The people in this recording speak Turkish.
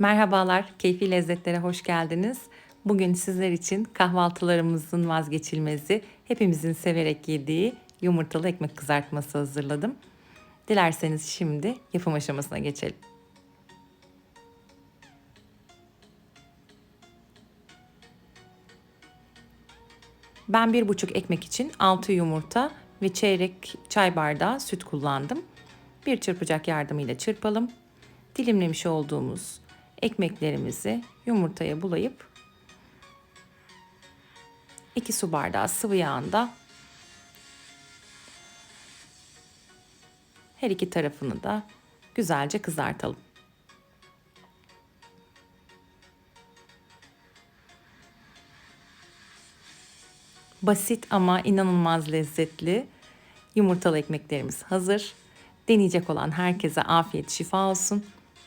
Merhabalar, keyfi lezzetlere hoş geldiniz. Bugün sizler için kahvaltılarımızın vazgeçilmezi, hepimizin severek yediği yumurtalı ekmek kızartması hazırladım. Dilerseniz şimdi yapım aşamasına geçelim. Ben bir buçuk ekmek için 6 yumurta ve çeyrek çay bardağı süt kullandım. Bir çırpacak yardımıyla çırpalım. Dilimlemiş olduğumuz ekmeklerimizi yumurtaya bulayıp 2 su bardağı sıvı yağında her iki tarafını da güzelce kızartalım. Basit ama inanılmaz lezzetli yumurtalı ekmeklerimiz hazır. Deneyecek olan herkese afiyet şifa olsun.